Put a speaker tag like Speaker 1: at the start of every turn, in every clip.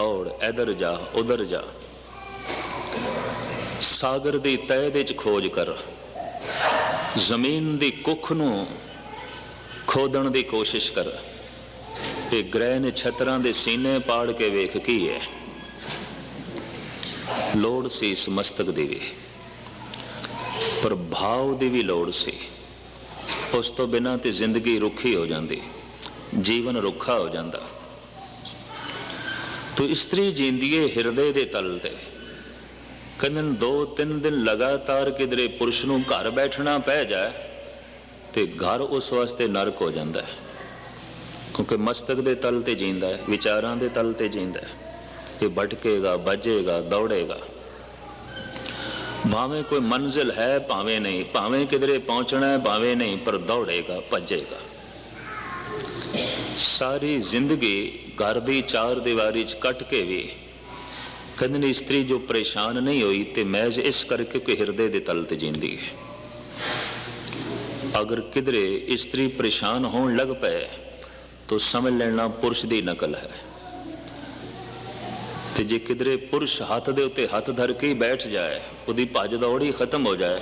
Speaker 1: ਦੌੜ, ਇਧਰ ਜਾ, ਉਧਰ ਜਾ। ਸਾਗਰ ਦੀ ਤਹਿ ਦੇ ਚ ਖੋਜ ਕਰ। ਜ਼ਮੀਨ ਦੀ ਕੁੱਖ ਨੂੰ ਖੋਦਣ ਦੀ ਕੋਸ਼ਿਸ਼ ਕਰ। ਇਹ ਗ੍ਰਹਿ ਨੇ ਛਤਰਾਂ ਦੇ ਸੀਨੇ ਪਾੜ ਕੇ ਵੇਖ ਕੀ ਹੈ। ਲੋੜ ਸੀ ਇਸ ਮਸਤਕ ਦੀ ਵੀ। ਪਰ ਭਾਵ ਦੀ ਵੀ ਲੋੜ ਸੀ। ਉਸ ਤੋਂ ਬਿਨਾਂ ਤੇ ਜ਼ਿੰਦਗੀ ਰੁੱਖੀ ਹੋ ਜਾਂਦੀ। ਜੀਵਨ ਰੁੱਖਾ ਹੋ ਜਾਂਦਾ। ਤੋ ਇਸਤਰੀ ਜੀਂਦੀਏ ਹਿਰਦੇ ਦੇ ਤਲ ਤੇ। ਕਹਿੰਦੇ ਦੋ ਤਿੰਨ ਦਿਨ ਲਗਾਤਾਰ ਕਿਧਰੇ ਪੁਰਸ਼ ਨੂੰ ਘਰ ਬੈਠਣਾ ਪੈ ਜਾਏ ਤੇ ਘਰ ਉਸ ਵਾਸਤੇ ਨਰਕ ਹੋ ਜਾਂਦਾ ਹੈ। ਕਿਉਂਕਿ ਮਸਤਕ ਦੇ ਤਲ ਤੇ ਜੀਂਦਾ ਹੈ, ਵਿਚਾਰਾਂ ਦੇ ਤਲ ਤੇ ਜੀਂਦਾ ਹੈ। ਇਹ ਭਟਕੇਗਾ ਭਜੇਗਾ ਦੌੜੇਗਾ। ਭਾਵੇਂ ਕੋਈ ਮੰਜ਼ਿਲ ਹੈ, ਭਾਵੇਂ ਨਹੀਂ, ਭਾਵੇਂ ਕਿਧਰੇ ਪਹੁੰਚਣਾ ਹੈ, ਭਾਵੇਂ ਨਹੀਂ, ਪਰ ਦੌੜੇਗਾ, ਭਜੇਗਾ। ਸਾਰੀ ਜ਼ਿੰਦਗੀ ਘਰ ਦੀ ਚਾਰ ਦੀਵਾਰੀ 'ਚ ਕੱਟ ਕੇ ਵੀ ਕਹਿੰਦੇ ਨੇ ਇਸਤਰੀ ਜੋ ਪਰੇਸ਼ਾਨ ਨਹੀਂ ਹੋਈ ਤੇ ਮਹਿਜ਼ ਇਸ ਕਰਕੇ ਕਿ ਹਿਰਦੇ ਦੇ ਤਲ ਤੇ ਜਿੰਦੀ ਹੈ। ਅਗਰ ਕਿਧਰੇ ਇਸਤਰੀ ਪਰੇਸ਼ਾਨ ਹੋਣ ਲੱਗ ਪਏ, ਤਾਂ ਸਮਝ ਲੈਣਾ ਪੁਰਸ਼ ਦੀ ਨਕਲ ਹੈ। ਤੇ ਜੇ ਕਿਧਰੇ ਪੁਰਸ਼ ਹੱਥ ਦੇ ਉੱਤੇ ਹੱਥ ਧਰ ਕੇ ਬੈਠ ਜਾਏ, ਉਹਦੀ ਭੱਜ ਦੌੜੀ ਖਤਮ ਹੋ ਜਾਏ,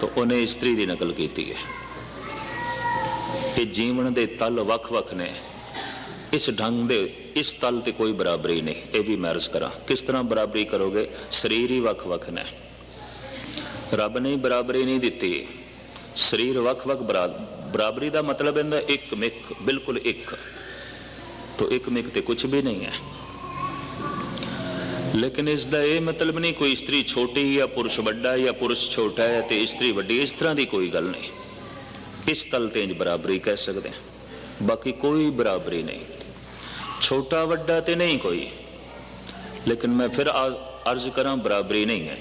Speaker 1: ਤਾਂ ਉਹਨੇ ਇਸਤਰੀ ਦੀ ਨਕਲ ਕੀਤੀ ਹੈ। ਇਹ ਜੀਵਨ ਦੇ ਤਲ ਵੱਖ-ਵੱਖ ਨੇ। ਇਸ ਢੰਗ ਦੇ, ਇਸ ਤਲ ਤੇ ਕੋਈ ਬਰਾਬਰੀ ਨਹੀਂ। ਇਹ ਵੀ ਮੈਂ ਅਰਜ਼ ਕਰਾਂ। ਕਿਸ ਤਰ੍ਹਾਂ ਬਰਾਬਰੀ ਕਰੋਗੇ? ਸਰੀਰ ਹੀ ਵੱਖ-ਵੱਖ ਨੇ। ਰੱਬ ਨੇ ਬਰਾਬਰੀ ਨਹੀਂ ਦਿੱਤੀ। ਸਰੀਰ ਵੱਖ-ਵੱਖ ਬਰਾ- ਬਰਾਬਰੀ ਦਾ ਮਤਲਬ ਇਹਦਾ ਇੱਕ ਮਿਕ ਬਿਲਕੁਲ ਇੱਕ। ਤੋ ਇੱਕ ਮਿਕ ਤੇ ਕੁਝ ਵੀ ਨਹੀਂ ਹੈ। ਲੇਕਿਨ ਇਸ ਦਾ ਇਹ ਮਤਲਬ ਨਹੀਂ ਕੋਈ ਇਸਤਰੀ ਛੋਟੀ ਜਾਂ ਪੁਰਸ਼ ਵੱਡਾ ਜਾਂ ਪੁਰਸ਼ ਛੋਟਾ ਹੈ ਤੇ ਇਸਤਰੀ ਵੱਡੀ, ਇਸ ਤਰ੍ਹਾਂ ਦੀ ਕੋਈ ਗੱਲ ਨਹੀਂ। ਇਸ ਤਲ ਤੇ ਇੰਜ ਬਰਾਬਰੀ ਕਹਿ ਸਕਦੇ ਹਾਂ। ਬਾਕੀ ਕੋਈ ਬਰਾਬਰੀ ਨਹੀਂ। ਛੋਟਾ ਵੱਡਾ ਤੇ ਨਹੀਂ ਕੋਈ। ਲੇਕਿਨ ਮੈਂ ਫਿਰ ਅਰਜ਼ ਕਰਾਂ ਬਰਾਬਰੀ ਨਹੀਂ ਹੈ।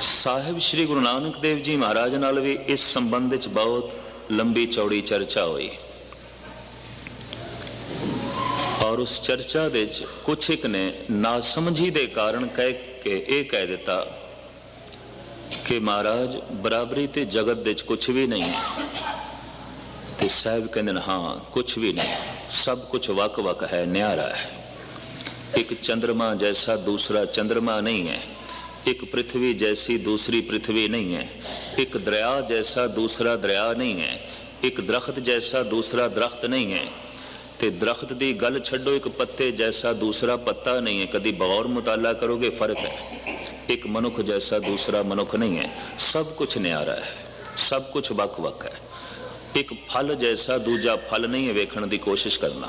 Speaker 1: ਸਾਹਿਬ ਸ੍ਰੀ ਗੁਰੂ ਨਾਨਕ ਦੇਵ ਜੀ ਮਹਾਰਾਜ ਨਾਲ ਵੀ ਇਸ ਸੰਬੰਧ ਵਿੱਚ ਬਹੁਤ ਲੰਬੀ ਚੌੜੀ ਚਰਚਾ ਹੋਈ। ਔਰ ਉਸ ਚਰਚਾ ਦੇ ਵਿੱਚ ਕੁਛ ਇੱਕ ਨੇ ਨਾਸਮਝੀ ਦੇ ਕਾਰਨ ਕਹਿ ਕੇ ਇਹ ਕਹਿ ਦਿੱਤਾ ਕਿ ਮਹਾਰਾਜ, ਬਰਾਬਰੀ ਤੇ ਜਗਤ ਦੇ ਵਿੱਚ ਕੁਝ ਵੀ ਨਹੀਂ ਹੈ। ਤੇ ਸਾਹਿਬ ਕਹਿੰਦੇ ਨੇ, ਹਾਂ ਕੁਝ ਵੀ ਨਹੀਂ। ਸਭ ਕੁਝ ਵਕ-ਵਕ ਹੈ, ਨਿਆਰਾ ਹੈ। ਇੱਕ ਚੰ드ਰਮਾ ਜੈਸਾ ਦੂਸਰਾ ਚੰ드ਰਮਾ ਨਹੀਂ ਹੈ। ਇੱਕ ਪ੍ਰithvi ਜੈਸੀ ਦੂਸਰੀ ਪ੍ਰithvi ਨਹੀਂ ਹੈ। ਇੱਕ ਦਰਿਆ ਜੈਸਾ ਦੂਸਰਾ ਦਰਿਆ ਨਹੀਂ ਹੈ। ਇੱਕ ਦਰਖਤ ਜੈਸਾ ਦੂਸਰਾ ਦਰਖਤ ਨਹੀਂ ਹੈ। ਤੇ ਦਰਖਤ ਦੀ ਗੱਲ ਛੱਡੋ, ਇੱਕ ਪੱਤੇ ਜੈਸਾ ਦੂਸਰਾ ਪੱਤਾ ਨਹੀਂ ਹੈ। ਕਦੀ ਬਗੌਰ ਮੁਤਾਲਾ ਕਰੋਗੇ, ਫ਼ਰਕ ਹੈ। ਇੱਕ ਮਨੁੱਖ ਜੈਸਾ ਦੂਸਰਾ ਮਨੁੱਖ ਨਹੀਂ ਹੈ। ਸਭ ਕੁਝ ਨਿਆਰਾ ਹੈ। ਸਭ ਕੁਝ ਵੱਖ-ਵੱਖ ਹੈ। ਇੱਕ ਫਲ ਜੈਸਾ ਦੂਜਾ ਫਲ ਨਹੀਂ ਹੈ ਵੇਖਣ ਦੀ ਕੋਸ਼ਿਸ਼ ਕਰਨਾ।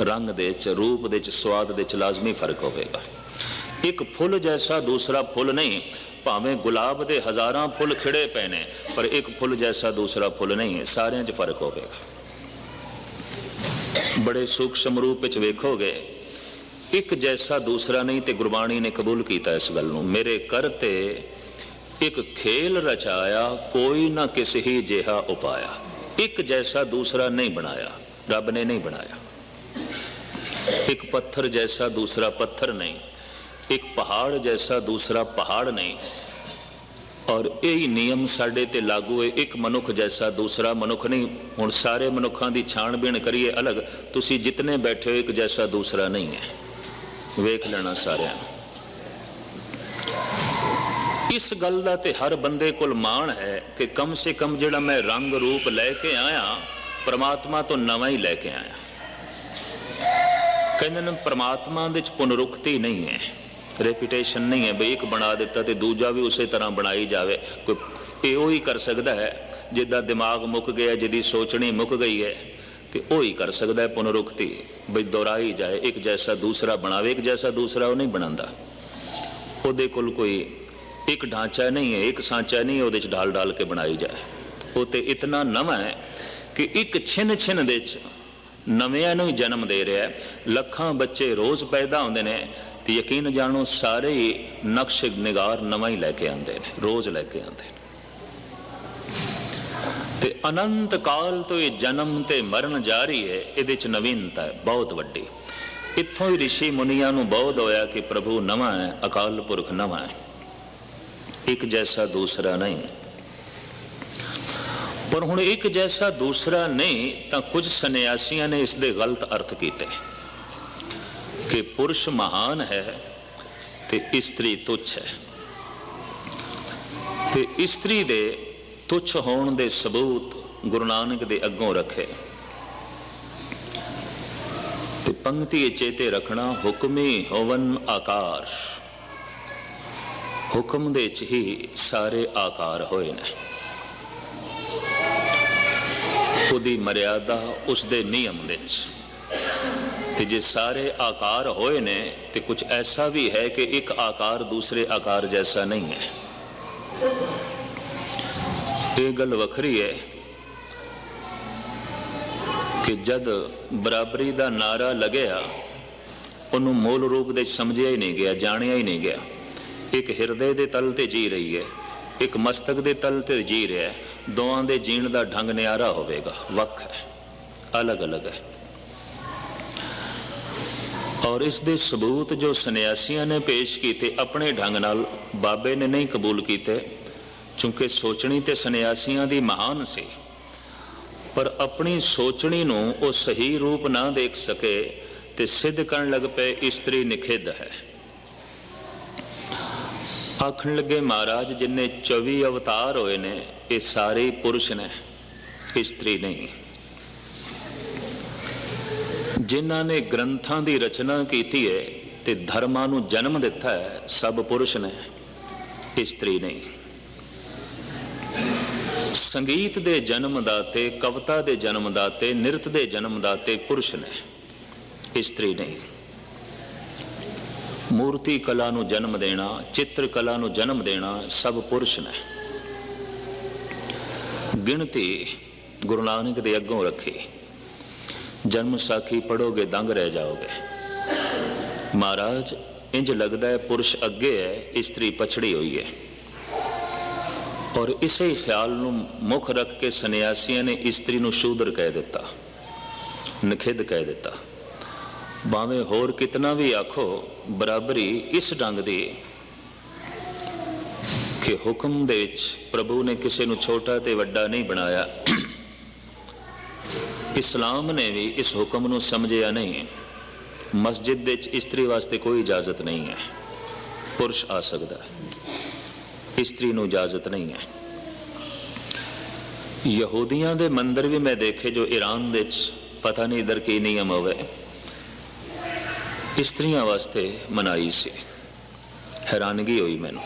Speaker 1: ਰੰਗ ਦੇ ਚ, ਰੂਪ ਦੇ ਚ, ਸਵਾਦ ਦੇ ਚ ਲਾਜ਼ਮੀ ਫ਼ਰਕ ਹੋਵੇਗਾ। ਇੱਕ ਫੁੱਲ ਜੈਸਾ ਦੂਸਰਾ ਫੁੱਲ ਨਹੀਂ। ਭਾਵੇਂ ਗੁਲਾਬ ਦੇ ਹਜ਼ਾਰਾਂ ਫੁੱਲ ਖਿੜੇ ਪਏ ਨੇ, ਪਰ ਇੱਕ ਫੁੱਲ ਜੈਸਾ ਦੂਸਰਾ ਫੁੱਲ ਨਹੀਂ ਹੈ। ਸਾਰਿਆਂ 'ਚ ਫ਼ਰਕ ਹੋਵੇਗਾ। ਬੜੇ ਸੂਖਸ਼ਮ ਰੂਪ ਵਿੱਚ ਵੇਖੋਗੇ ਇੱਕ ਜੈਸਾ ਦੂਸਰਾ ਨਹੀਂ ਤੇ ਗੁਰਬਾਣੀ ਨੇ ਕਬੂਲ ਕੀਤਾ ਇਸ ਗੱਲ ਨੂੰ। ਮੇਰੇ ਕਰ ਤੇ ਇੱਕ ਖੇਲ ਰਚਾਇਆ, ਕੋਈ ਨਾ ਕਿਸੇ ਹੀ ਜਿਹਾ ਉਪਾਇਆ। ਇੱਕ ਜੈਸਾ ਦੂਸਰਾ ਨਹੀਂ ਬਣਾਇਆ, ਰੱਬ ਨੇ ਨਹੀਂ ਬਣਾਇਆ। ਇੱਕ ਪੱਥਰ ਜੈਸਾ ਦੂਸਰਾ ਪੱਥਰ ਨਹੀਂ, ਇੱਕ ਪਹਾੜ ਜੈਸਾ ਦੂਸਰਾ ਪਹਾੜ ਨਹੀਂ। ਔਰ ਇਹ ਹੀ ਨਿਯਮ ਸਾਡੇ ਤੇ ਲਾਗੂ ਹੈ, ਇੱਕ ਮਨੁੱਖ ਜੈਸਾ ਦੂਸਰਾ ਮਨੁੱਖ ਨਹੀਂ। ਹੁਣ ਸਾਰੇ ਮਨੁੱਖਾਂ ਦੀ ਛਾਣਬੀਣ ਕਰੀਏ ਅਲੱਗ, ਤੁਸੀਂ ਜਿਤਨੇ ਬੈਠੇ ਹੋ, ਇੱਕ ਜੈਸਾ ਦੂਸਰਾ ਨਹੀਂ ਹੈ। ਵੇਖ ਲੈਣਾ ਸਾਰਿਆਂ ਨੂੰ। ਇਸ ਗੱਲ ਦਾ ਤੇ ਹਰ ਬੰਦੇ ਕੋਲ ਮਾਣ ਹੈ ਕਿ ਕਮ ਸੇ ਕਮ ਜਿਹੜਾ ਮੈਂ ਰੰਗ ਰੂਪ ਲੈ ਕੇ ਆਇਆ, ਪ੍ਰਮਾਤਮਾ ਤੋਂ ਨਵਾਂ ਹੀ ਲੈ ਕੇ ਆਇਆ। ਕਹਿੰਦੇ ਨੇ ਪ੍ਰਮਾਤਮਾ ਦੇ ਚ ਪੁਨਰੁਕਤੀ ਨਹੀਂ ਹੈ ਰੈਪੀਟੇਸ਼ਨ ਨਹੀਂ ਹੈ ਬਈ ਇੱਕ ਬਣਾ ਦਿੱਤਾ ਤੇ ਦੂਜਾ ਵੀ ਉਸੇ ਤਰ੍ਹਾਂ ਬਣਾਈ ਜਾਵੇ। ਕੋਈ ਇਹ ਹੀ ਕਰ ਸਕਦਾ ਹੈ, ਜਿੱਦਾਂ ਦਿਮਾਗ ਮੁੱਕ ਗਿਆ, ਜਿਹਦੀ ਸੋਚਣੀ ਮੁੱਕ ਗਈ ਹੈ। ਤੇ ਉਹ ਹੀ ਕਰ ਸਕਦਾ ਹੈ ਪੁਨਰੁਕਤੀ ਬਈ ਦੁਹਰਾਈ ਜਾਏ, ਇੱਕ ਜੈਸਾ ਦੂਸਰਾ ਬਣਾਵੇ, ਇੱਕ ਜੈਸਾ ਦੂਸਰਾ ਉਹ ਨਹੀਂ ਬਣਾਉਂਦਾ। ਉਹਦੇ ਕੋਲ ਕੋਈ ਇੱਕ ਢਾਂਚਾ ਨਹੀਂ ਹੈ, ਇੱਕ ਸਾਂਚਾ ਨਹੀਂ ਉਹਦੇ ਚ ਢਾਲ ਢਾਲ ਕੇ ਬਣਾਈ ਜਾਏ। ਉਹ ਤੇ ਇਤਨਾ ਨਵਾਂ ਹੈ ਕਿ ਇੱਕ ਛਿਨ ਛਿਨ ਦੇ ਚ ਨਵਿਆਂ ਨੂੰ ਹੀ ਜਨਮ ਦੇ ਰਿਹਾ ਹੈ। ਲੱਖਾਂ ਬੱਚੇ ਰੋਜ਼ ਪੈਦਾ ਹੁੰਦੇ ਨੇ ਤੇ ਯਕੀਨ ਜਾਣੋ, ਸਾਰੇ ਹੀ ਨਕਸ਼ ਨਿਗਾਰ ਨਵਾਂ ਹੀ ਲੈ ਕੇ ਆਉਂਦੇ ਨੇ, ਰੋਜ਼ ਲੈ ਕੇ ਆਉਂਦੇ ਨੇ। ਤੇ ਅਨੰਤ ਕਾਲ ਤੋਂ ਇਹ ਜਨਮ ਤੇ ਮਰਨ ਜਾਰੀ ਹੈ, ਇਹਦੇ ਚ ਨਵੀਨਤਾ ਹੈ, ਬਹੁਤ ਵੱਡੀ। ਇੱਥੋਂ ਹੀ ઋષਿ ਮੁਨੀਆਂ ਨੂੰ ਬਹੁਤ ਹੋਇਆ ਕਿ ਪ੍ਰਭੂ ਨਵਾਂ ਹੈ, ਅਕਾਲ ਪੁਰਖ ਨਵਾਂ ਹੈ। ਇੱਕ ਜੈਸਾ ਦੂਸਰਾ ਨਹੀਂ। ਪਰ ਹੁਣ ਇੱਕ ਜੈਸਾ ਦੂਸਰਾ ਨਹੀਂ, ਤਾਂ ਕੁਝ ਸੰਨਿਆਸੀਆਂ ਨੇ ਇਸ ਦੇ ਗਲਤ ਅਰਥ ਕੀਤੇ। ਕਿ ਪੁਰਸ਼ ਮਹਾਨ ਹੈ ਤੇ ਇਸਤਰੀ ਤੁੱਛ ਹੈ। ਤੇ ਇਸਤਰੀ ਦੇ ਤੁਛ ਹੋਣ ਦੇ ਸਬੂਤ ਗੁਰੂ ਨਾਨਕ ਦੇ ਅੱਗੋਂ ਰੱਖੇ। ਤੇ ਪੰਕਤੀ ਚੇਤੇ ਰੱਖਣਾ ਹੁਕਮੀ ਹੋਵਨ ਆਕਾਰ। ਹੁਕਮ ਦੇ ਚ ਹੀ ਸਾਰੇ ਆਕਾਰ ਹੋਏ ਨੇ। ਉਹਦੀ ਮਰਿਆਦਾ ਉਸ ਦੇ ਨਿਯਮ ਦੇ ਚ। ਤੇ ਜੇ ਸਾਰੇ ਆਕਾਰ ਹੋਏ ਨੇ, ਤੇ ਕੁਝ ਐਸਾ ਵੀ ਹੈ ਕਿ ਇੱਕ ਆਕਾਰ ਦੂਸਰੇ ਆਕਾਰ ਜੈਸਾ ਨਹੀਂ ਹੈ। ਇਹ ਗੱਲ ਵੱਖਰੀ ਹੈ ਕਿ ਜਦ ਬਰਾਬਰੀ ਦਾ ਨਾਰਾ ਲੱਗਿਆ, ਉਹਨੂੰ ਮੂਲ ਰੂਪ ਦੇ ਸਮਝਿਆ ਹੀ ਨਹੀਂ ਗਿਆ, ਜਾਣਿਆ ਹੀ ਨਹੀਂ ਗਿਆ। ਇੱਕ ਹਿਰਦੇ ਦੇ ਤਲ ਤੇ ਜੀ ਰਹੀ ਹੈ, ਇੱਕ ਮਸਤਕ ਦੇ ਤਲ ਤੇ ਜੀ ਰਿਹਾ ਹੈ। ਦੋਵਾਂ ਦੇ ਜੀਣ ਦਾ ਢੰਗ ਨਿਆਰਾ ਹੋਵੇਗਾ, ਵੱਖ ਹੈ ਅਲੱਗ-ਅਲੱਗ ਹੈ। ਔਰ ਇਸ ਦੇ ਸਬੂਤ ਜੋ ਸੰਨਿਆਸੀਆਂ ਨੇ ਪੇਸ਼ ਕੀਤੇ, ਆਪਣੇ ਢੰਗ ਨਾਲ ਬਾਬੇ ਨੇ ਨਹੀਂ ਕਬੂਲ ਕੀਤੇ। ਕਿਉਂਕਿ ਸੋਚਣੀ ਤੇ ਸੰਨਿਆਸੀਆਂ ਦੀ ਮਹਾਨ ਸੀ। ਪਰ ਆਪਣੀ ਸੋਚਣੀ ਨੂੰ ਉਹ ਸਹੀ ਰੂਪ ਨਾ ਦੇਖ ਸਕੇ ਤੇ ਸਿੱਧ ਕਰਨ ਲੱਗ ਪਏ ਇਸਤਰੀ ਨਿਖੇਧ ਹੈ। ਆਖਣ ਲੱਗੇ, ਮਹਾਰਾਜ, ਜਿੰਨੇ 24 ਅਵਤਾਰ ਹੋਏ ਨੇ, ਇਹ ਸਾਰੇ ਪੁਰਸ਼ ਨੇ, ਇਸਤਰੀ ਨਹੀਂ। ਜਿਨ੍ਹਾਂ ਨੇ ਗ੍ਰੰਥਾਂ ਦੀ ਰਚਨਾ ਕੀਤੀ ਹੈ ਤੇ ਧਰਮਾਂ ਨੂੰ ਜਨਮ ਦਿੱਤਾ ਹੈ, ਸਭ ਪੁਰਸ਼ ਨੇ, ਇਸਤਰੀ ਨਹੀਂ। ਸੰਗੀਤ ਦੇ ਜਨਮ ਦਾਤੇ ਕਵਿਤਾ ਦੇ ਜਨਮ ਦਾਤੇ ਨਿਰਤ ਦੇ ਜਨਮ ਦਾਤੇ ਪੁਰਸ਼ ਨੇ ਇਸਤਰੀ ਨਹੀਂ। ਮੂਰਤੀ ਕਲਾ ਨੂੰ ਜਨਮ ਦੇਣਾ, ਚਿੱਤਰ ਕਲਾ ਨੂੰ ਜਨਮ ਦੇਣਾ ਸਭ ਪੁਰਸ਼ ਨੇ। ਗਿਣਤੀ ਗੁਰੂ ਨਾਨਕ ਦੇ ਅੱਗੋਂ ਰੱਖੀ। ਜਨਮ ਸਾਖੀ ਪੜੋਗੇ ਦੰਗ ਰਹਿ ਜਾਓਗੇ। ਮਹਾਰਾਜ, ਇੰਜ ਲੱਗਦਾ ਹੈ ਪੁਰਸ਼ ਅੱਗੇ ਹੈ, ਇਸਤਰੀ ਪਛੜੀ ਹੋਈ ਹੈ। ਔਰ ਇਸੇ ਖਿਆਲ ਨੂੰ ਮੁੱਖ ਰੱਖ ਕੇ ਸੰਨਿਆਸੀਆਂ ਨੇ ਇਸਤਰੀ ਨੂੰ ਸ਼ੂਦਰ ਕਹਿ ਦਿੱਤਾ, ਨਖਿੱਧ ਕਹਿ ਦਿੱਤਾ। ਭਾਵੇਂ ਹੋਰ ਕਿਤਨਾ ਵੀ ਆਖੋ, ਬਰਾਬਰੀ ਇਸ ਢੰਗ ਦੀ ਕਿ ਹੁਕਮ ਦੇ ਵਿੱਚ ਪ੍ਰਭੂ ਨੇ ਕਿਸੇ ਨੂੰ ਛੋਟਾ ਤੇ ਵੱਡਾ ਨਹੀਂ ਬਣਾਇਆ। ਇਸਲਾਮ ਨੇ ਵੀ ਇਸ ਹੁਕਮ ਨੂੰ ਸਮਝਿਆ ਨਹੀਂ। ਮਸਜਿਦ ਦੇ ਵਿੱਚ ਇਸਤਰੀ ਵਾਸਤੇ ਕੋਈ ਇਜਾਜ਼ਤ ਨਹੀਂ ਹੈ। ਪੁਰਸ਼ ਆ ਸਕਦਾ ਹੈ। ਇਸਤਰੀ ਨੂੰ ਇਜਾਜ਼ਤ ਨਹੀਂ ਹੈ। ਯਹੂਦੀਆਂ ਦੇ ਮੰਦਰ ਵੀ ਮੈਂ ਦੇਖੇ ਜੋ ਈਰਾਨ ਦੇ ਵਿੱਚ ਪਤਾ ਨਹੀਂ ਇਧਰ ਕੀ ਨਿਯਮ ਹੋਵੇ। ਇਸਤਰੀਆਂ ਵਾਸਤੇ ਮਨਾਈ ਸੀ। ਹੈਰਾਨਗੀ ਹੋਈ ਮੈਨੂੰ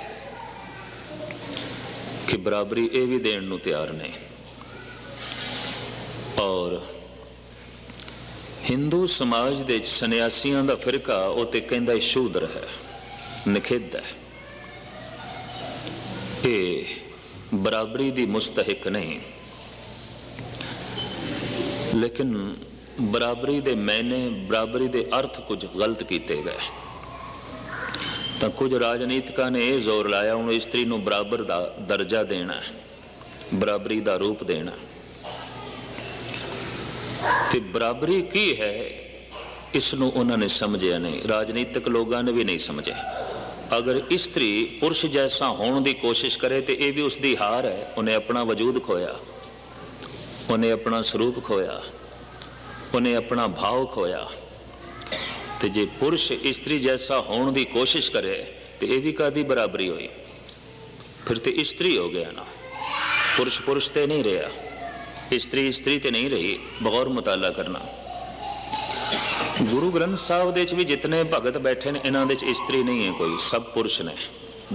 Speaker 1: ਕਿ ਬਰਾਬਰੀ ਇਹ ਵੀ ਦੇਣ ਨੂੰ ਤਿਆਰ ਨੇ। ਔਰ ਹਿੰਦੂ ਸਮਾਜ ਦੇ ਵਿੱਚ ਸੰਨਿਆਸੀਆਂ ਦਾ ਫਿਰਕਾ ਉਹ ਤੇ ਕਹਿੰਦਾ ਸ਼ੂਦਰ ਹੈ, ਨਖਿੱਧ ਹੈ। ਇਹ ਬਰਾਬਰੀ ਦੀ ਮੁਸਤਹਿਕ ਨਹੀਂ ਲੇਕਿਨ ਬਰਾਬਰੀ ਦੇ ਮੈਨੇ, ਬਰਾਬਰੀ ਦੇ ਅਰਥ ਕੁਝ ਗਲਤ ਕੀਤੇ ਗਏ। ਤਾਂ ਕੁਝ ਰਾਜਨੀਤਿਕਾਂ ਨੇ ਇਹ ਜ਼ੋਰ ਲਾਇਆ, ਹੁਣ ਇਸਤਰੀ ਨੂੰ ਬਰਾਬਰ ਦਾ ਦਰਜਾ ਦੇਣਾ ਬਰਾਬਰੀ ਦਾ ਰੂਪ ਦੇਣਾ ਤੇ ਬਰਾਬਰੀ ਕੀ ਹੈ, ਇਸ ਨੂੰ ਉਹਨਾਂ ਨੇ ਸਮਝਿਆ ਨਹੀਂ, ਰਾਜਨੀਤਿਕ ਲੋਕਾਂ ਨੇ ਵੀ ਨਹੀਂ ਸਮਝਿਆ। ਅਗਰ ਇਸਤਰੀ ਪੁਰਸ਼ ਜੈਸਾ ਹੋਣ ਦੀ ਕੋਸ਼ਿਸ਼ ਕਰੇ ਤੇ ਇਹ ਵੀ ਉਸ ਦੀ ਹਾਰ ਹੈ, ਉਹਨੇ ਆਪਣਾ ਵਜੂਦ ਖੋਇਆ। ਉਹਨੇ ਆਪਣਾ ਸਰੂਪ ਖੋਇਆ। ਉਹਨੇ ਆਪਣਾ ਭਾਵ ਖੋਇਆ। ਤੇ ਜੇ ਪੁਰਸ਼ ਇਸਤਰੀ ਜੈਸਾ ਹੋਣ ਦੀ ਕੋਸ਼ਿਸ਼ ਕਰੇ, ਤੇ ਇਹ ਵੀ ਕਾਦੀ ਬਰਾਬਰੀ ਹੋਈ? ਫਿਰ ਤੇ ਇਸਤਰੀ ਹੋ ਗਿਆ ਨਾ। ਪੁਰਸ਼ ਪੁਰਸ਼ ਤੇ ਨਹੀਂ ਰਿਹਾ। ਇਸਤਰੀ ਇਸਤਰੀ ਤੇ ਨਹੀਂ ਰਹੀ, ਬਗੌਰ ਮੁਤਾਲਾ ਕਰਨਾ। ਗੁਰੂ ਗ੍ਰੰਥ ਸਾਹਿਬ ਦੇ ਵਿੱਚ ਵੀ ਜਿਤਨੇ ਭਗਤ ਬੈਠੇ ਨੇ, ਇਹਨਾਂ ਦੇ ਵਿੱਚ ਇਸਤਰੀ ਨਹੀਂ ਹੈ ਕੋਈ, ਸਭ ਪੁਰਸ਼ ਨੇ।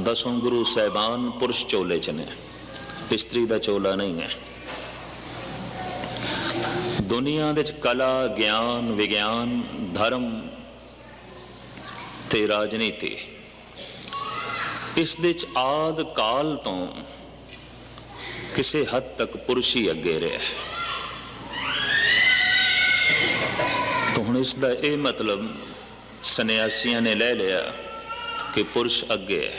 Speaker 1: ਦਸੋਂ ਗੁਰੂ ਸਹਿਬਾਨ ਪੁਰਸ਼ ਚੋਲੇ ਚ ਨੇ। ਇਸਤਰੀ ਦਾ ਚੋਲਾ ਨਹੀਂ ਹੈ। ਦੁਨੀਆ ਦੇ ਵਿੱਚ ਕਲਾ, ਗਿਆਨ, ਵਿਗਿਆਨ, ਧਰਮ ਤੇ ਰਾਜਨੀਤੀ, ਇਸ ਦੇ ਵਿੱਚ ਆਦ ਕਾਲ ਤੋਂ ਕਿਸੇ ਹੱਦ ਤੱਕ ਪੁਰਸ਼ ਹੀ ਅੱਗੇ ਰਿਹਾ ਹੈ। ਹੁਣ ਇਸ ਦਾ ਇਹ ਮਤਲਬ ਸੰਨਿਆਸੀਆਂ ਨੇ ਲੈ ਲਿਆ ਕਿ ਪੁਰਸ਼ ਅੱਗੇ ਹੈ,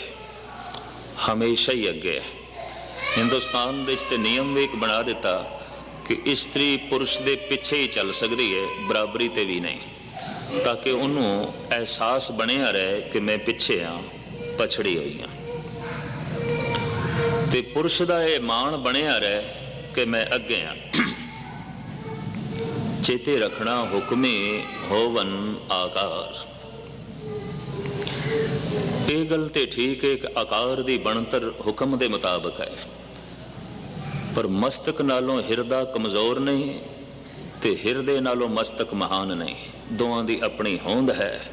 Speaker 1: ਹਮੇਸ਼ਾ ਹੀ ਅੱਗੇ ਹੈ। ਹਿੰਦੁਸਤਾਨ ਦੇ ਵਿੱਚ ਤੇ ਨਿਯਮ ਵੀ ਇੱਕ ਬਣਾ ਦਿੱਤਾ ਕਿ ਇਸਤਰੀ ਪੁਰਸ਼ ਦੇ ਪਿੱਛੇ ਹੀ ਚੱਲ ਸਕਦੀ ਹੈ, ਬਰਾਬਰੀ ਤੇ ਵੀ ਨਹੀਂ, ਤਾਂ ਕਿ ਉਹਨੂੰ ਅਹਿਸਾਸ ਬਣਿਆ ਰਹੇ ਕਿ ਮੈਂ ਪਿੱਛੇ ਆ ਪਛੜੀ ਹੋਈ ਆ ਤੇ ਪੁਰਸ਼ ਦਾ ਇਹ ਮਾਣ ਬਣਿਆ ਰਹੇ ਕਿ ਮੈਂ ਅੱਗੇ ਆ ਚੇਤੇ ਰੱਖਣਾ ਹੁਕਮੇ ਹੋਵਨ ਆਕਾਰ। ਇਹ ਗੱਲ ਤੇ ਠੀਕ ਹੈ ਕਿ ਆਕਾਰ ਦੀ ਬਣਤਰ ਹੁਕਮ ਦੇ ਮੁਤਾਬਕ ਹੈ। ਪਰ ਮਸਤਕ ਨਾਲੋਂ ਹਿਰਦਾ ਕਮਜ਼ੋਰ ਨਹੀਂ ਤੇ ਹਿਰਦੇ ਨਾਲੋਂ ਮਸਤਕ ਮਹਾਨ ਨਹੀਂ। ਦੋਵਾਂ ਦੀ ਆਪਣੀ ਹੋਂਦ ਹੈ।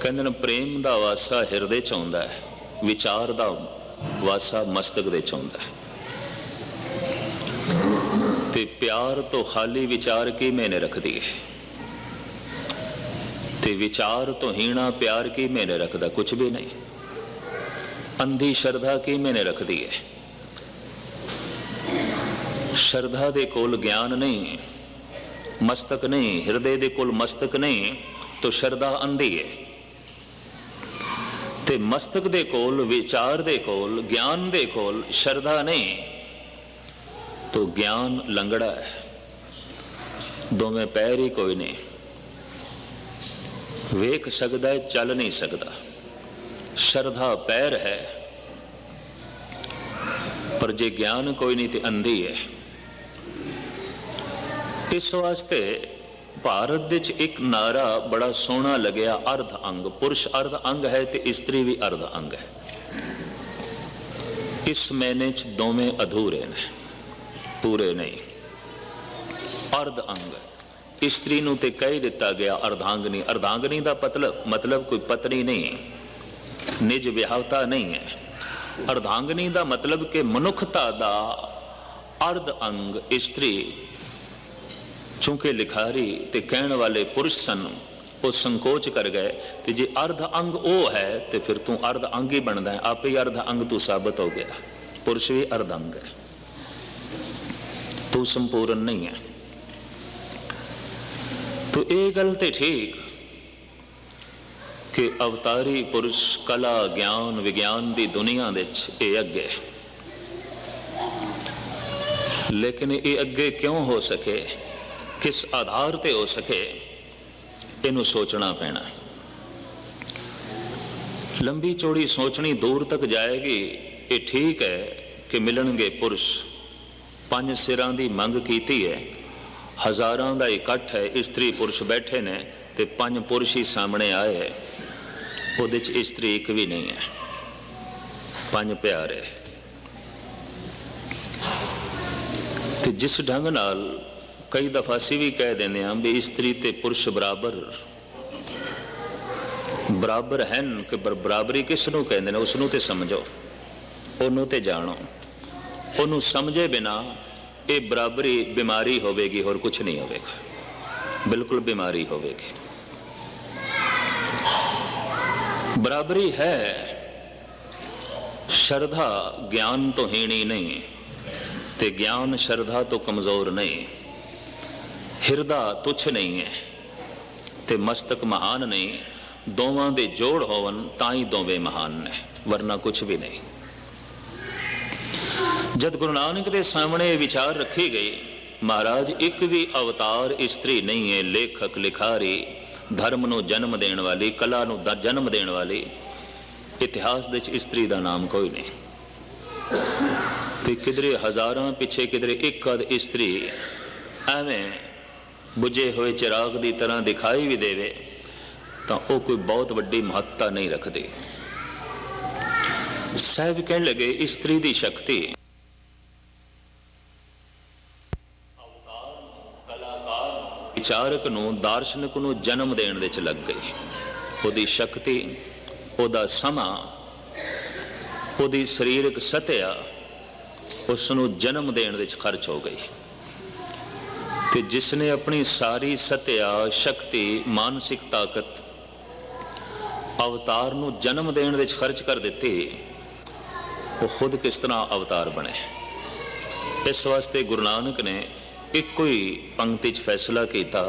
Speaker 1: ਕਹਿੰਦੇ ਨੇ, ਪ੍ਰੇਮ ਦਾ ਵਾਸਾ ਹਿਰਦੇ ਚ ਆਉਂਦਾ ਹੈ, ਵਿਚਾਰ ਦਾ ਵਾਸਾ ਮਸਤਕ ਦੇ ਚ ਆਉਂਦਾ ਹੈ। ਤੇ ਪਿਆਰ ਤੋਂ ਖਾਲੀ ਵਿਚਾਰ ਕੀ ਮੈਨੇ ਰੱਖਦੀ ਹੈ ਤੇ ਵਿਚਾਰ ਤੋਂ ਹੀਣਾ ਪਿਆਰ ਕੀ ਮੈਨੇ ਰੱਖਦਾ? ਕੁਝ ਵੀ ਨਹੀਂ। ਅੰਧੀ ਸ਼ਰਧਾ ਕੀ ਮੈਨੇ ਰੱਖਦੀ ਹੈ ਸ਼ਰਧਾ ਦੇ ਕੋਲ ਗਿਆਨ ਨਹੀਂ, ਮਸਤਕ ਨਹੀਂ, ਹਿਰਦੇ ਦੇ ਕੋਲ ਮਸਤਕ ਨਹੀਂ, ਤਾਂ ਸ਼ਰਧਾ ਅੰਧੀ ਹੈ ਤੇ ਮਸਤਕ ਦੇ ਕੋਲ, ਵਿਚਾਰ ਦੇ ਕੋਲ, ਗਿਆਨ ਦੇ ਕੋਲ ਸ਼ਰਧਾ ਨਹੀਂ ਤੋ ਗਿਆਨ ਲੰਗੜਾ ਹੈ। ਦੋਵੇਂ ਪੈਰ ਹੀ ਕੋਈ ਨਹੀਂ। ਵੇਖ ਸਕਦਾ ਹੈ, ਚੱਲ ਨਹੀਂ ਸਕਦਾ। ਸ਼ਰਧਾ ਪੈਰ ਹੈ। ਪਰ ਜੇ ਗਿਆਨ ਕੋਈ ਨਹੀਂ ਤੇ ਅੰਧੀ ਹੈ। ਇਸ ਵਾਸਤੇ ਭਾਰਤ ਵਿੱਚ ਇੱਕ ਨਾਰਾ ਬੜਾ ਸੋਹਣਾ ਲੱਗਿਆ, ਅਰਧ ਅੰਗ। ਪੁਰਸ਼ ਅਰਧ ਅੰਗ ਹੈ ਤੇ ਇਸਤਰੀ ਵੀ ਅਰਧ ਅੰਗ ਹੈ। ਇਸ ਮੈਨੇ ਚ ਦੋਵੇਂ ਅਧੂਰੇ ਨੇ। ਪੂਰੇ ਨਹੀਂ। ਅਰਧ ਅੰਗ। ਇਸਤਰੀ ਨੂੰ ਤੇ ਕਹਿ ਦਿੱਤਾ ਗਿਆ, ਅਰਧਾਂਗਨੀ। ਅਰਧਾਂਗਨੀ ਦਾ ਮਤਲਬ ਮਤਲਬ ਕੋਈ ਪਤਨੀ ਨਹੀਂ ਨਿਜ ਵਿਆਹਤਾ ਨਹੀਂ ਹੈ। ਅਰਧਾਂਗਨੀ ਦਾ ਮਤਲਬ ਕਿ ਮਨੁੱਖਤਾ ਦਾ ਅਰਧ ਅੰਗ ਇਸਤਰੀ ਚੂੰਕਿ ਲਿਖਾਰੀ ਤੇ ਕਹਿਣ ਵਾਲੇ ਪੁਰਸ਼ ਸਨ। ਉਹ ਸੰਕੋਚ ਕਰ ਗਏ ਤੇ ਜੇ ਅਰਧ ਅੰਗ ਉਹ ਹੈ, ਤੇ ਫਿਰ ਤੂੰ ਅਰਧ ਅੰਗ ਹੀ ਬਣਦਾ ਹੈ। ਆਪੇ ਹੀ ਅਰਧ ਅੰਗ ਤੂੰ ਸਾਬਤ ਹੋ ਗਿਆ। ਪੁਰਸ਼ ਵੀ ਅਰਧ ਅੰਗ ਹੈ। ਤੂੰ ਸੰਪੂਰਨ ਨਹੀਂ ਹੈ। ਤੋ ਇਹ ਗੱਲ ਤੇ ਠੀਕ ਕਿ ਅਵਤਾਰੀ ਪੁਰਸ਼ ਕਲਾ, ਗਿਆਨ, ਵਿਗਿਆਨ ਦੀ ਦੁਨੀਆ ਵਿੱਚ ਇਹ ਅੱਗੇ ਲੇਕਿਨ ਇਹ ਅੱਗੇ ਕਿਉਂ ਹੋ ਸਕੇ? ਕਿਸ ਆਧਾਰ ਤੇ ਹੋ ਸਕੇ? ਇਹਨੂੰ ਸੋਚਣਾ ਪੈਣਾ ਲੰਬੀ ਚੌੜੀ ਸੋਚਣੀ ਦੂਰ ਤੱਕ ਜਾਏਗੀ। ਇਹ ਠੀਕ ਹੈ ਕਿ ਮਿਲਣਗੇ ਪੁਰਸ਼ ਪੰਜ ਸਿਰਾਂ ਦੀ ਮੰਗ ਕੀਤੀ ਹੈ। ਹਜ਼ਾਰਾਂ ਦਾ ਇਕੱਠ ਹੈ, ਇਸਤਰੀ ਪੁਰਸ਼ ਬੈਠੇ ਨੇ ਤੇ ਪੰਜ ਪੁਰਸ਼ ਹੀ ਸਾਹਮਣੇ ਆਏ ਹੈ। ਉਹਦੇ ਚ ਇਸਤਰੀ ਇੱਕ ਵੀ ਨਹੀਂ ਹੈ। ਪੰਜ ਪਿਆਰੇ ਤੇ ਜਿਸ ਢੰਗ ਨਾਲ ਕਈ ਦਫਾ ਅਸੀਂ ਵੀ ਕਹਿ ਦਿੰਦੇ ਹਾਂ ਵੀ ਇਸਤਰੀ ਤੇ ਪੁਰਸ਼ ਬਰਾਬਰ ਬਰਾਬਰ ਹਨ ਕਿ ਬਰਾਬਰੀ ਕਿਸ ਨੂੰ ਕਹਿੰਦੇ ਨੇ ਉਸ ਨੂੰ ਤੇ ਸਮਝੋ, ਉਹਨੂੰ ਤੇ ਜਾਣੋ। ਉਹਨੂੰ ਸਮਝੇ ਬਿਨਾ ਇਹ ਬਰਾਬਰੀ ਬਿਮਾਰੀ ਹੋਵੇਗੀ, ਹੋਰ ਕੁਝ ਨਹੀਂ ਹੋਵੇਗਾ। ਬਿਲਕੁਲ ਬਿਮਾਰੀ ਹੋਵੇਗੀ। ਬਰਾਬਰੀ ਹੈ। ਸ਼ਰਧਾ ਗਿਆਨ ਤੋਂ ਹੀਣੀ ਨਹੀਂ ਤੇ ਗਿਆਨ ਸ਼ਰਧਾ ਤੋਂ ਕਮਜ਼ੋਰ ਨਹੀਂ। ਹਿਰਦਾ ਤੁਛ ਨਹੀਂ ਹੈ ਤੇ ਮਸਤਕ ਮਹਾਨ ਨਹੀਂ। ਦੋਵਾਂ ਦੇ ਜੋੜ ਹੋਵਨ ਤਾਂ ਹੀ ਦੋਵੇਂ ਮਹਾਨ ਨੇ, ਵਰਨਾ ਕੁਝ ਵੀ ਨਹੀਂ। ਜਦ ਗੁਰੂ ਨਾਨਕ ਦੇ ਸਾਹਮਣੇ ਵਿਚਾਰ ਰੱਖੀ ਗਈ ਮਹਾਰਾਜ, ਇੱਕ ਵੀ ਅਵਤਾਰ ਇਸਤਰੀ ਨਹੀਂ ਹੈ, ਲੇਖਕ, ਲਿਖਾਰੀ, ਧਰਮ ਨੂੰ ਜਨਮ ਦੇਣ ਵਾਲੀ, ਕਲਾ ਨੂੰ ਜਨਮ ਦੇਣ ਵਾਲੀ, ਇਤਿਹਾਸ ਦੇ ਵਿੱਚ ਇਸਤਰੀ ਦਾ ਨਾਮ ਕੋਈ ਨਹੀਂ। ਤੇ ਕਿਧਰੇ ਹਜ਼ਾਰਾਂ ਪਿੱਛੇ ਕਿਧਰੇ ਇੱਕ ਅਧ ਇਸਤਰੀ ਐਵੇਂ ਬੁਝੇ ਹੋਏ ਚਿਰਾਗ ਦੀ ਤਰ੍ਹਾਂ ਦਿਖਾਈ ਵੀ ਦੇਵੇ, ਤਾਂ ਉਹ ਕੋਈ ਬਹੁਤ ਵੱਡੀ ਮਹੱਤਤਾ ਨਹੀਂ ਰੱਖਦੀ। ਸਾਹਿਬ ਕਹਿਣ ਲੱਗੇ, ਇਸਤਰੀ ਦੀ ਸ਼ਕਤੀ ਵਿਚਾਰਕ ਨੂੰ ਦਾਰਸ਼ਨਿਕ ਨੂੰ ਜਨਮ ਦੇਣ ਵਿੱਚ ਲੱਗ ਗਈ। ਉਹਦੀ ਸ਼ਕਤੀ, ਉਹਦਾ ਸਮਾਂ, ਉਹਦੀ ਸਰੀਰਕ ਸਤਿਆ ਉਸ ਨੂੰ ਜਨਮ ਦੇਣ ਵਿੱਚ ਖਰਚ ਹੋ ਗਈ। ਤੇ ਜਿਸ ਨੇ ਆਪਣੀ ਸਾਰੀ ਸਤਿਆ, ਸ਼ਕਤੀ, ਮਾਨਸਿਕ ਤਾਕਤ ਅਵਤਾਰ ਨੂੰ ਜਨਮ ਦੇਣ ਵਿੱਚ ਖਰਚ ਕਰ ਦਿੱਤੀ, ਉਹ ਖੁਦ ਕਿਸ ਤਰ੍ਹਾਂ ਅਵਤਾਰ ਬਣੇ? ਇਸ ਵਾਸਤੇ ਗੁਰੂ ਨਾਨਕ ਨੇ ਇੱਕੋ ਹੀ ਪੰਕਤੀ 'ਚ ਫੈਸਲਾ ਕੀਤਾ